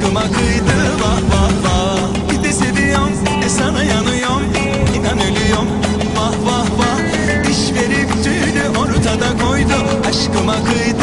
aşkıma kıydı vah vah vah. Bir de seviyorum e sana yanıyorum. İnan ölüyorum vah vah vah. İş verip tüyü ortada koydu. Aşkıma kıydı